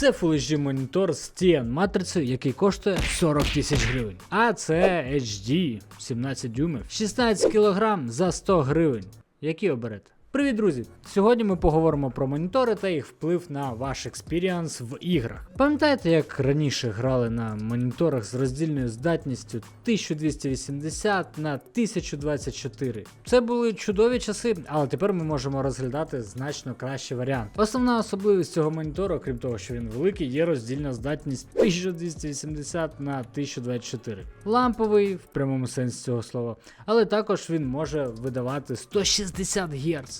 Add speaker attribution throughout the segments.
Speaker 1: Це Full HD монітор з TN матрицею, який коштує 40 тисяч гривень. А це HD 17 дюймів, 16 кг за 100 гривень. Які оберете? Привіт, друзі! Сьогодні ми поговоримо про монітори та їх вплив на ваш експіріанс в іграх. Пам'ятаєте, як раніше грали на моніторах з роздільною здатністю 1280 на 1024? Це були чудові часи, але тепер ми можемо розглядати значно кращий варіант. Основна особливість цього монітору, окрім того, що він великий, є роздільна здатність 1280 на 1024. Ламповий в прямому сенсі цього слова, але також він може видавати 160 Гц.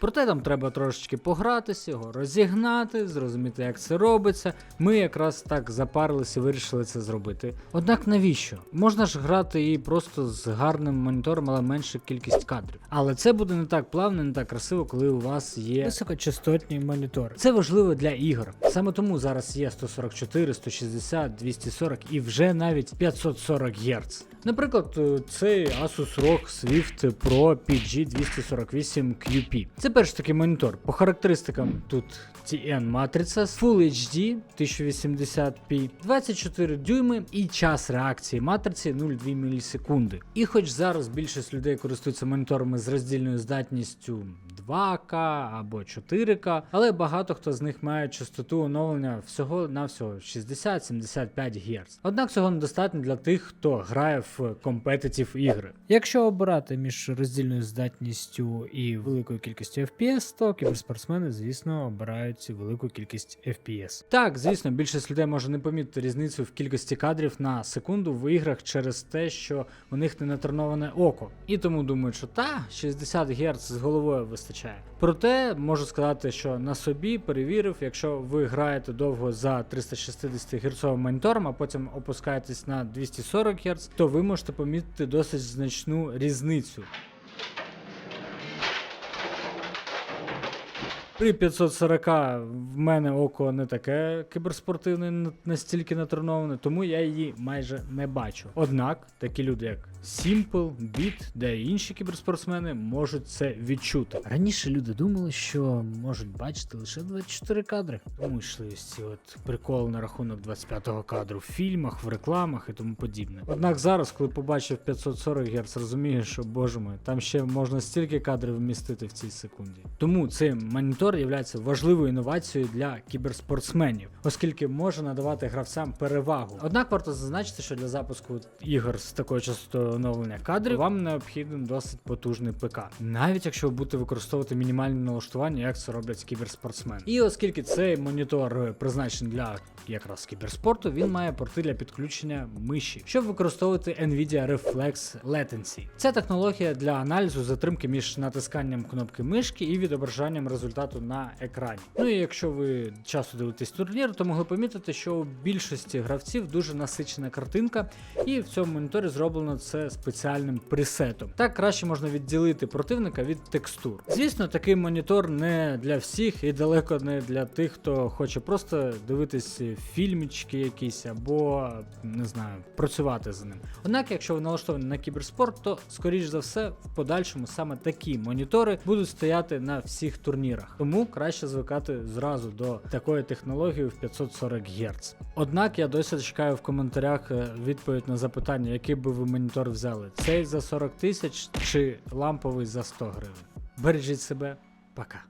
Speaker 1: Проте там треба трошечки погратися, його розігнати, зрозуміти, як це робиться. Ми якраз так запарилися і вирішили це зробити. Однак навіщо? Можна ж грати і просто з гарним монітором, але менша кількість кадрів. Але це буде не так плавно, не так красиво, коли у вас є високочастотні монітори. Це важливо для ігор. Саме тому зараз є 144, 160, 240 і вже навіть 540 Гц. Наприклад, е, цей Asus ROG Swift Pro PG248 QP. Це перший такий монітор. По характеристикам тут TN матриця з Full HD 1080p, 24 дюйми і час реакції матриці 0,2 мілісекунди. І хоч зараз більшість людей користуються моніторами з роздільною здатністю 2К або 4К, але багато хто з них має частоту оновлення всього навсього 60-75 Гц. Однак цього недостатньо для тих, хто грає в компетитив ігри. Якщо обирати між роздільною здатністю і великою кількістю FPS, то кіберспортсмени, звісно, обирають велику кількість FPS. Так, звісно, більшість людей може не помітити різницю в кількості кадрів на секунду в іграх через те, що у них не натреноване око. І тому думають, що та 60 Гц з головою вистачає. Проте можу сказати, що на собі перевірив, якщо ви граєте довго за 360 Гц монітором, а потім опускаєтесь на 240 Гц, то ви можете помітити досить значну різницю. При 540 в мене око не таке кіберспортивне, настільки натреноване, тому я її майже не бачу. Однак такі люди, як Simple, Beat, де інші кіберспортсмени можуть це відчути. Раніше люди думали, що можуть бачити лише 24 кадри. Тому йшли ось ці от приколи на рахунок 25-го кадру в фільмах, в рекламах і тому подібне. Однак зараз, коли побачив 540 Гц, розумію, що боже мой, там ще можна стільки кадрів вмістити в цій секунді. Тому цей монітор є важливою інновацією для кіберспортсменів, оскільки може надавати гравцям перевагу. Однак варто зазначити, що для запуску ігор з такою частотою оновлення кадрів вам необхідний досить потужний ПК, навіть якщо ви будете використовувати мінімальні налаштування, як це роблять кіберспортсмени. І оскільки цей монітор призначений для якраз кіберспорту, він має порти для підключення миші, щоб використовувати Nvidia Reflex Latency. Ця технологія для аналізу затримки між натисканням кнопки мишки і відображанням результату на екрані. Ну і якщо ви часто дивитесь турнір, то могли помітити, що у більшості гравців дуже насичена картинка, і в цьому моніторі зроблено це спеціальним пресетом. Так краще можна відділити противника від текстур. Звісно, такий монітор не для всіх і далеко не для тих, хто хоче просто дивитись фільмічки якісь або не знаю, працювати з ним. Однак, якщо ви налаштовані на кіберспорт, то скоріш за все в подальшому саме такі монітори будуть стояти на всіх турнірах. Тому краще звикати зразу до такої технології в 540 Гц. Однак я досі чекаю в коментарях е, відповідь на запитання, який би ви монітор взяли: цей за 40 тисяч чи ламповий за 100 гривень. Бережіть себе, пока.